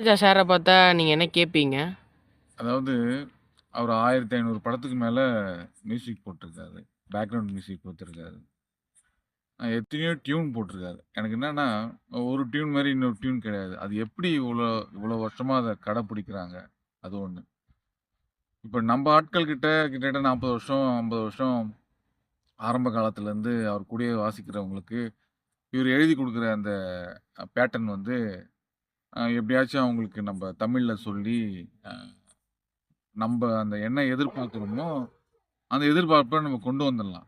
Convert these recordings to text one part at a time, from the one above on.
இளையராஜா சாரை பார்த்தா நீங்கள் என்ன கேட்பீங்க? அதாவது, அவர் 1500 படத்துக்கு மேலே மியூசிக் போட்டிருக்காரு. பேக்ரவுண்ட் மியூசிக் போட்டிருக்காரு எத்தனையோ டியூன் போட்டிருக்காரு. எனக்கு என்னென்னா ஒரு டியூன் மாதிரி இன்னொரு டியூன் கிடையாது. அது எப்படி இவ்வளோ இவ்வளோ வருஷமாக அதை கடைப்பிடிக்கிறாங்க? அது ஒன்று இப்போ நம்ம ஆட்கள் கிட்ட கிட்டத்தட்ட 40 வருஷம், 50 வருஷம் ஆரம்ப காலத்துலேருந்து அவர் கூடயே வாசிக்கிறவங்களுக்கு, இவர் எழுதி கொடுக்குற அந்த பேட்டர்ன் வந்து, எப்படியாச்சும் அவங்களுக்கு நம்ம தமிழில் சொல்லி, நம்ம அந்த என்ன எதிர்பார்க்குறோமோ அந்த எதிர்பார்ப்பை நம்ம கொண்டு வந்துடலாம்.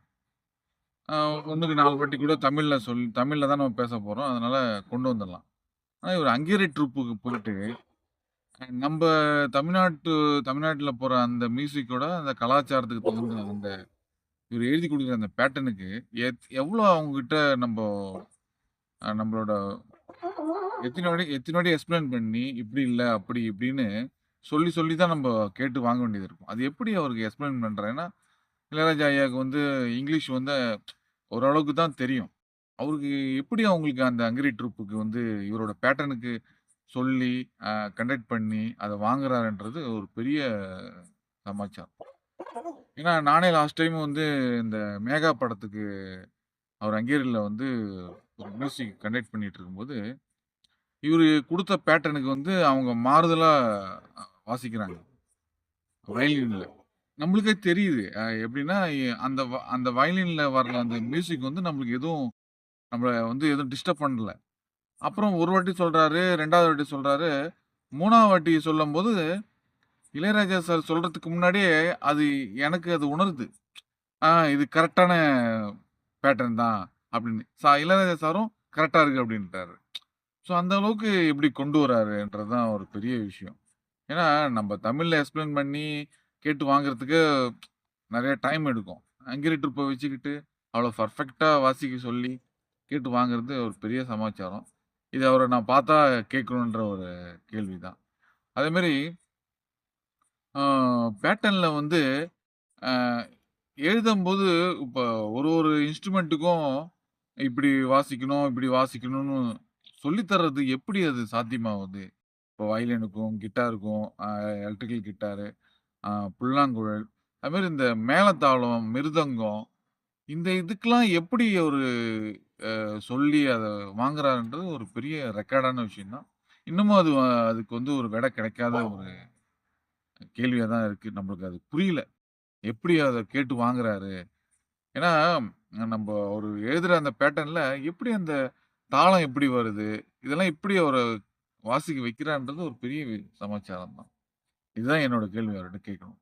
ஒன்றுக்கு நாலு வாட்டி கூட தமிழில் சொல் தமிழில் தான் நம்ம பேச போகிறோம் அதனால் கொண்டு வந்துடலாம். ஆனால் இவர் ஹங்கேரி ட்ரூப்புக்கு போயிட்டு, நம்ம தமிழ்நாட்டு தமிழ்நாட்டில் போகிற அந்த மியூசிக்கோட அந்த கலாச்சாரத்துக்கு தகுந்த அந்த இவர் எழுதி கொடுக்குற அந்த பேட்டர்னுக்கு எத் எவ்வளோ அவங்கக்கிட்ட நம்ம நம்மளோட எத்தனோட வாட்டி எக்ஸ்பிளைன் எக்ஸ்ப்ளைன் பண்ணி, இப்படி இல்லை அப்படி இப்படின்னு சொல்லி சொல்லி தான் நம்ம கேட்டு வாங்க வேண்டியது இருக்கும். அது எப்படி அவருக்கு எக்ஸ்ப்ளைன் பண்ணுறேன்னா இளையராஜா ஐயாவுக்கு வந்து இங்கிலீஷ் வந்து ஓரளவுக்கு தான் தெரியும். அவருக்கு எப்படி அவங்களுக்கு அந்த அங்கிரி ட்ரூப்புக்கு வந்து இவரோட பேட்டர்னுக்கு சொல்லி, கண்டக்ட் பண்ணி, அதை வாங்குறாருன்றது ஒரு பெரிய சமாச்சாரம். ஏன்னா, நானே லாஸ்ட் டைம் வந்து இந்த மேகா படத்துக்கு அவர் அங்கேரியில் வந்து ஒரு மியூசிக் கண்டக்ட் பண்ணிட்டு இருக்கும்போது, இவரு கொடுத்த பேட்டர்னுக்கு வந்து அவங்க மாறுதலாக வாசிக்கிறாங்க. வயலினில் நம்மளுக்கே தெரியுது. எப்படின்னா, அந்த வ அந்த வயலின்ல வர்ற அந்த மியூசிக் வந்து நம்மளுக்கு எதுவும் நம்மளை வந்து எதுவும் டிஸ்டர்ப் பண்ணல. அப்புறம் ஒரு வாட்டி சொல்கிறாரு ரெண்டாவது வாட்டி சொல்கிறாரு மூணாவது வாட்டி சொல்லும்போது, இளையராஜா சார் சொல்கிறதுக்கு முன்னாடியே அது எனக்கு அது உணருது. ஆ இது கரெக்டான பேட்டர்ன் தான் அப்படின்னு. சா இளையராஜா சாரும் கரெக்டாக இருக்கு அப்படின்ட்டாரு. ஸோ அந்த அளவுக்கு இப்படி கொண்டு வராருன்றது தான் ஒரு பெரிய விஷயம். ஏன்னா, நம்ம தமிழில் எக்ஸ்ப்ளைன் பண்ணி கேட்டு வாங்குறதுக்கு நிறைய டைம் எடுக்கும். ஹங்கேரி ட்ரிப்பை வச்சுக்கிட்டு, அவ்வளோ பர்ஃபெக்டாக வாசிக்க சொல்லி, கேட்டு வாங்குறது ஒரு பெரிய சமாச்சாரம். இது அவரை நான் பார்த்தா கேட்கணுன்ற ஒரு கேள்வி தான். அதேமாரி பேட்டர்னில் வந்து எழுதும்போது, இப்போ ஒரு ஒரு இன்ஸ்ட்ருமெண்ட்டுக்கும் இப்படி வாசிக்கணும், இப்படி வாசிக்கணும்னு சொல்லித்தர்றது எப்படி அது சாத்தியமாகுது இப்போ வயலினுக்கும், கிட்டாருக்கும், எலக்ட்ரிக்கல் கிட்டாரு, புல்லாங்குழல், அதுமாரி இந்த மேளதாளம், மிருதங்கம், இந்த இதுக்கெல்லாம் எப்படி ஒரு சொல்லி அதை வாங்குறாருன்றது ஒரு பெரிய ரெக்கார்டான விஷயம் தான். இன்னமும் அது அதுக்கு வந்து ஒரு விடை கிடைக்காத ஒரு கேள்வியாக தான் இருக்குது நம்மளுக்கு அது புரியல. எப்படி அதை கேட்டு வாங்குறாரு? ஏன்னா, நம்ம ஒரு எழுதுகிற அந்த பேட்டர்னில் எப்படி அந்த தாளம் எப்படி வருது? இதெல்லாம் எப்படி அவரை வாசிக்க வைக்கிறான்றது ஒரு பெரிய சமாச்சாரம் தான். இதுதான் என்னோட கேள்வி அவர்கிட்ட கேட்கணும்.